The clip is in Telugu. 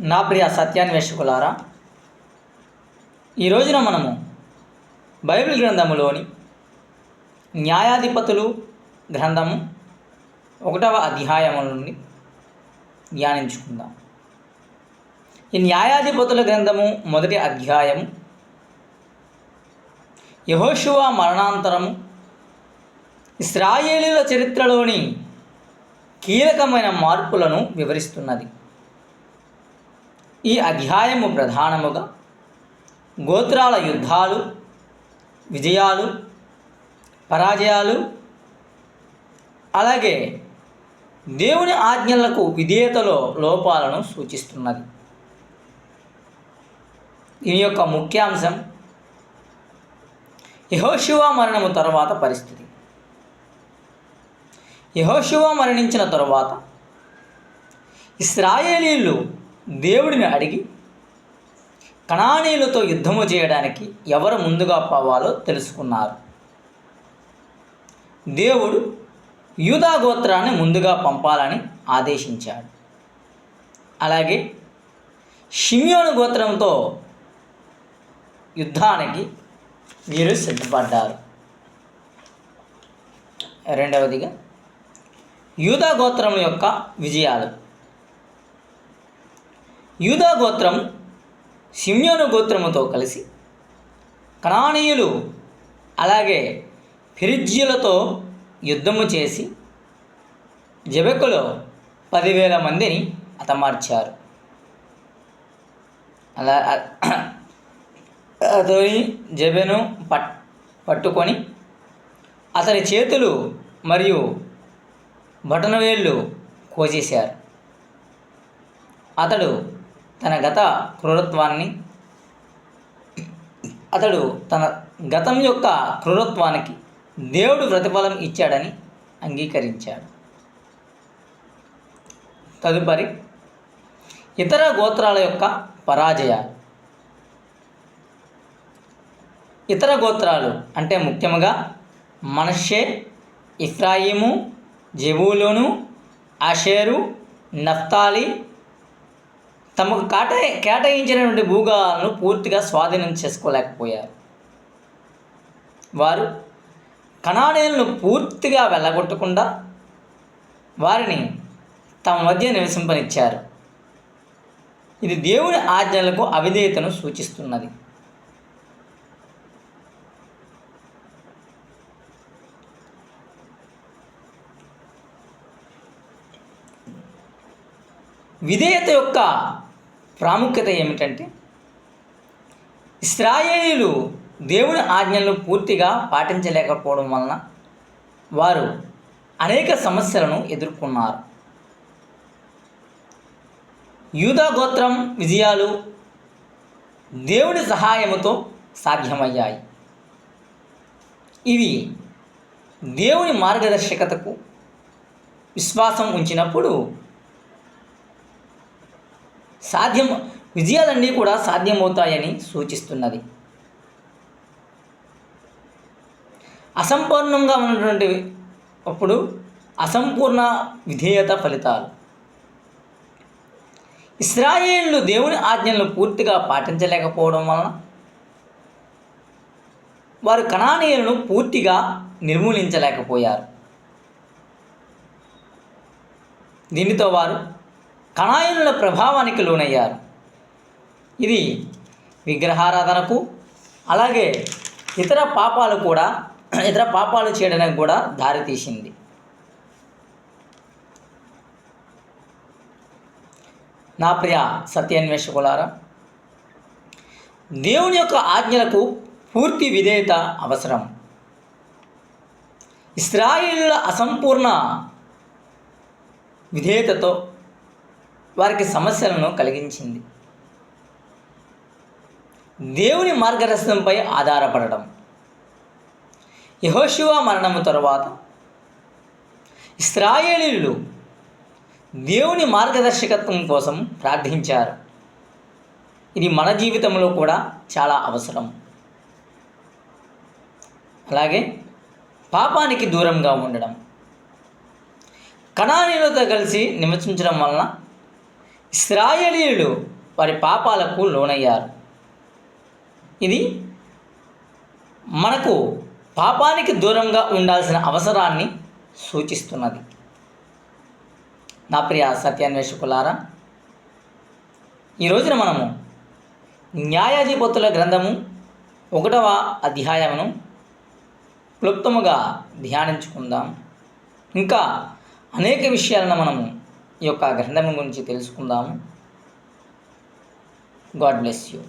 నా ప్రియ సత్యాన్వేషకులారా ఈ రోజున మనము బైబిల్ గ్రంథములోని న్యాయాధిపతులు గ్రంథము ఒకటవ అధ్యాయము నుండి ధ్యానించుకుందాం. ఈ న్యాయాధిపతుల గ్రంథము మొదటి అధ్యాయము యహోశువ మరణాంతరము ఇస్రాయేలీల చరిత్రలోని కీలకమైన మార్పులను వివరిస్తున్నది. ఈ అధ్యాయము ప్రధానముగా గోత్రాల యుద్ధాలు విజయాలు పరాజయాలు అలాగే దేవుని ఆజ్ఞలకు విధేయతలో లోపాలను సూచిస్తున్నది. దీని యొక్క ముఖ్యాంశం యహోశివ మరణము తరువాత పరిస్థితి. యహోశివ మరణించిన తరువాత ఇస్రాయేలీలు దేవుడిని అడిగి కణానీయులతో యుద్ధము చేయడానికి ఎవరు ముందుగా పోవాలో తెలుసుకున్నారు. దేవుడు యూదా గోత్రాన్ని ముందుగా పంపాలని ఆదేశించాడు. అలాగే షిమ్యోను గోత్రంతో యుద్ధానికి వీరు సిద్ధపడ్డారు. రెండవదిగా యూదా గోత్రం యొక్క విజయాలు. యూదా గోత్రం సిమ్యోను గోత్రముతో కలిసి కణానీయులు అలాగే ఫిరిజ్యులతో యుద్ధము చేసి జబెకులో పదివేల మందిని హతమార్చారు. అలా అతని జబెను పట్ పట్టుకొని అతని చేతులు మరియు బటనవేళ్ళు కోసేశారు. అతడు తన గత క్రూరత్వాన్ని అతడు తన గతం యొక్క క్రూరత్వానికి దేవుడు ప్రతిఫలం ఇచ్చాడని అంగీకరించాడు. తదుపరి ఇతర గోత్రాల యొక్క పరాజయాలు. ఇతర గోత్రాలు అంటే ముఖ్యంగా Manasseh Ephraim Zebulun Asher Naphtali తమకు కాట కేటాయించినటువంటి భూగాలను పూర్తిగా స్వాధీనం చేసుకోలేకపోయారు. వారు కణాడీలను పూర్తిగా వెళ్ళగొట్టకుండా వారిని తమ మధ్య నివసింపనిచ్చారు. ఇది దేవుని ఆజ్ఞలకు అవిధేయతను సూచిస్తున్నది. విధేయత యొక్క ప్రాముఖ్యత ఏమిటంటే ఇస్రాయేలీలు దేవుని ఆజ్ఞలను పూర్తిగా పాటించలేకపోవడం వలన వారు అనేక సమస్యలను ఎదుర్కొన్నారు. యూదా గోత్రం విజయాలు దేవుని సహాయముతో సాధ్యమయ్యాయి. ఇవి దేవుని మార్గదర్శకతకు విశ్వాసం ఉంచినప్పుడు సాధ్యం విజయాలన్నీ కూడా సాధ్యమవుతాయని సూచిస్తున్నది. అసంపూర్ణంగా ఉన్నటువంటి అప్పుడు అసంపూర్ణ విధేయత ఫలితాలు. ఇస్రాయేళ్ళు దేవుని ఆజ్ఞలను పూర్తిగా పాటించలేకపోవడం వలన వారు కణానీయులను పూర్తిగా నిర్మూలించలేకపోయారు. దీనితో వారు కణాయనుల ప్రభావానికి లోనయ్యారు. ఇది విగ్రహారాధనకు అలాగే ఇతర పాపాలు కూడా ఇతర పాపాలు చేయడానికి కూడా దారితీసింది నా ప్రియ సత్యాన్వేషకులారా దేవుని యొక్క ఆజ్ఞలకు పూర్తి విధేయత అవసరం. ఇస్రాయిల్ల అసంపూర్ణ విధేయతతో వారికి సమస్యలను కలిగించింది. దేవుని మార్గదర్శనంపై ఆధారపడడం యహోశివ మరణము తరువాత ఇస్రాయేలీలు దేవుని మార్గదర్శకత్వం కోసం ప్రార్థించారు. ఇది మన జీవితంలో కూడా చాలా అవసరం. అలాగే పాపానికి దూరంగా ఉండడం. కణానీలతో కలిసి నివసించడం వలన ఇస్రాయలీయులు వారి పాపాలకు లోనయ్యారు. ఇది మనకు పాపానికి దూరంగా ఉండాల్సిన అవసరాన్ని సూచిస్తున్నది. నా ప్రియ సత్యాన్వేషకులారా ఈ రోజున మనము న్యాయాధిపతుల గ్రంథము ఒకటవ అధ్యాయమును క్లుప్తముగా ధ్యానించుకుందాం. ఇంకా అనేక విషయాలను మనము ఈ యొక్క గ్రంథం గురించి తెలుసుకుందాము గాడ్ బ్లెస్ యూ.